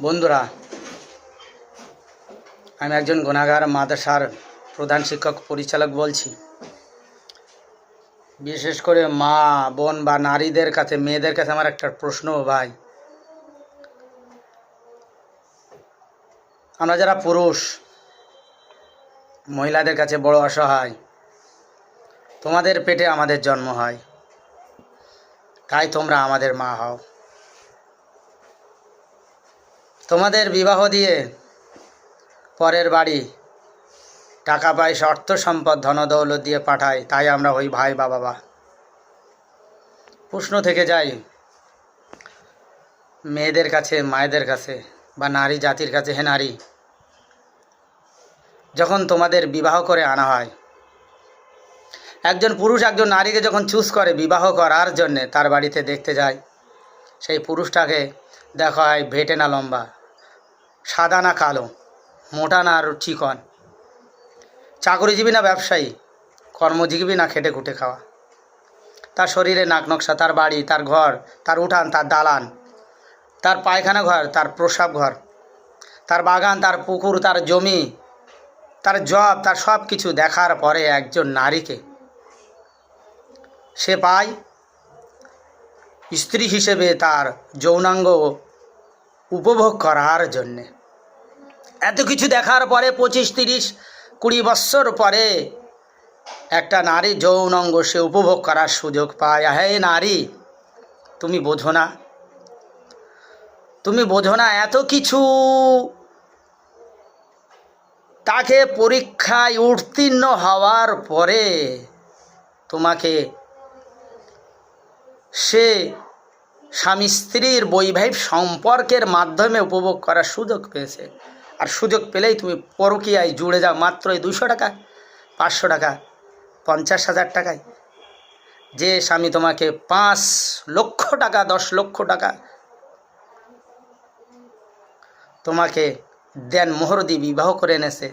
বন্ধুরা, আমি একজন গুণাগার, মাদ্রাসার প্রধান শিক্ষক, পরিচালক বলছি। বিশেষ করে মা, বোন বা নারীদের কাছে, মেয়েদের কাছে আমার একটা প্রশ্ন ভাই। আমরা যারা পুরুষ, মহিলাদের কাছে বড় অসহায়, তোমাদের পেটে আমাদের জন্ম হয়। তাই তোমরা আমাদের মা হও। তোমাদের বিবাহ দিয়ে পরের বাড়ি। টাকা পয়সা অর্থ সম্পদ, ধনদৌলত দিয়ে পাঠায়, তাই আমরা হই ভাই বা বাবা। প্রশ্ন থেকে যাই মেয়েদের কাছে, মায়েদের কাছে বা নারী জাতির কাছে, হে নারী, যখন তোমাদের বিবাহ করে আনা হয়, একজন পুরুষ একজন নারীকে যখন চুজ করে বিবাহ করার জন্যে, তার বাড়িতে দেখতে যায়, সেই পুরুষটাকে দেখা হয় ভেটে না লম্বা। সাদা না কালো, মোটা না চিকন। চাকরিজীবী না ব্যবসায়ী, কর্মজীবী না খেটে খুটে খাওয়া। তার শরীরে নাক নকশা, তার বাড়ি, তার ঘর, তার উঠান, তার দালান, তার পায়খানা ঘর, তার প্রসাব ঘর, তার বাগান, তার পুকুর, তার জমি, তার জব, তার সব কিছু দেখার পরে একজন নারীকে সে পায় স্ত্রী হিসেবে তার যৌনাঙ্গ উপভোগ করার জন্যে। এত কিছু দেখার পরে পঁচিশ, তিরিশ, কুড়ি বৎসর পরে একটা নারী যৌন অঙ্গ সে উপভোগ করার সুযোগ পায়। হে নারী, তুমি বোঝো না। তুমি বোঝো না এত কিছু। তাকে পরীক্ষায় উত্তীর্ণ হওয়ার পরে তোমাকে সে স্বামী স্ত্রীর বৈবাহিক সম্পর্কের মাধ্যমে উপভোগ করার সুযোগ পেয়েছে। আর সুযোগ পেলেই তুমি পরকীয়ায় জুড়ে যাও মাত্র এই দুশো টাকা, পাঁচশো টাকা, পঞ্চাশ হাজার টাকায়। যে স্বামী তোমাকে পাঁচ লক্ষ টাকা, দশ লক্ষ টাকা তোমাকে দেন মোহর দিয়ে বিবাহ করে এনেছে,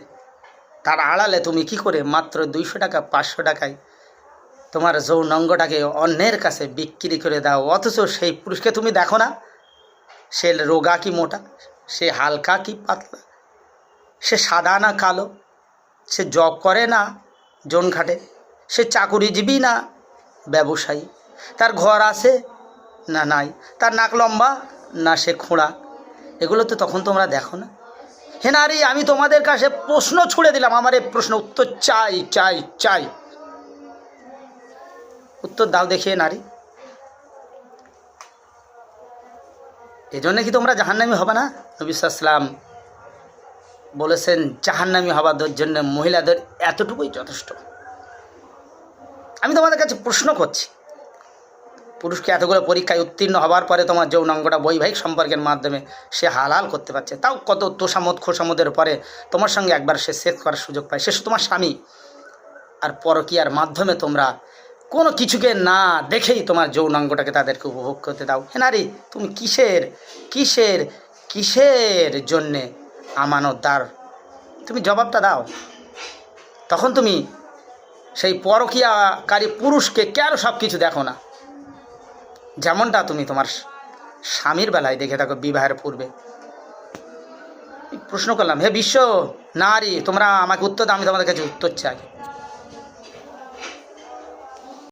তার আড়ালে তুমি কি করে মাত্র দুইশো টাকা, পাঁচশো টাকায় তোমার যৌনঙ্গটাকে অন্যের কাছে বিক্রি করে দাও? অথচ সেই পুরুষকে তুমি দেখো না, সে রোগা কি মোটা, সে হালকা কি পাতলা? সে সাদা না কালো, সে জব করে না জন খাটে সে চাকুরিজীবী না ব্যবসায়ী। তার ঘর আছে না নাই, তার নাক লম্বা না সে খোঁড়া। এগুলো তো তখন তোমরা দেখো না। হে নারী, আমি তোমাদের কাছে প্রশ্ন ছুড়ে দিলাম। আমার এই প্রশ্ন উত্তর চাই চাই চাই। উত্তর দাও দেখিয়ে নারী। এজন্য কি তোমরা জাহান্নামি হবে না? নবিসাম বলেছেন, জাহান্নামি হবার জন্য মহিলাদের এতটুকুই যথেষ্ট। আমি তোমাদের কাছে প্রশ্ন করছি, পুরুষকে এতগুলো পরীক্ষায় উত্তীর্ণ হবার পরে তোমার যৌনাঙ্গটা বৈবাহিক সম্পর্কের মাধ্যমে সে হালাল করতে পারছে, তাও কত তোষামত খোসামদের পরে তোমার সঙ্গে একবার সে সেট করার সুযোগ পায়, সে তোমার স্বামী। আর পরকীয়ার মাধ্যমে তোমরা কোনো কিছুকে না দেখেই তোমার যৌনাঙ্গটাকে তাদেরকে উপভোগ করতে দাও। হে নারী, তুমি কিসের কিসের কিসের জন্যে আমানতদার। তুমি জবাবটা দাও। তখন তুমি সেই পরকিয়াকারী পুরুষকে কেন সব কিছু দেখো না? যেমনটা তুমি তোমার স্বামীর বেলায় দেখে থাকো বিবাহের পূর্বে। প্রশ্ন করলাম, হে বিশ্ব নারী, তোমরা আমাকে উত্তর দাও, আমি তোমাদের কাছে উত্তর চাই।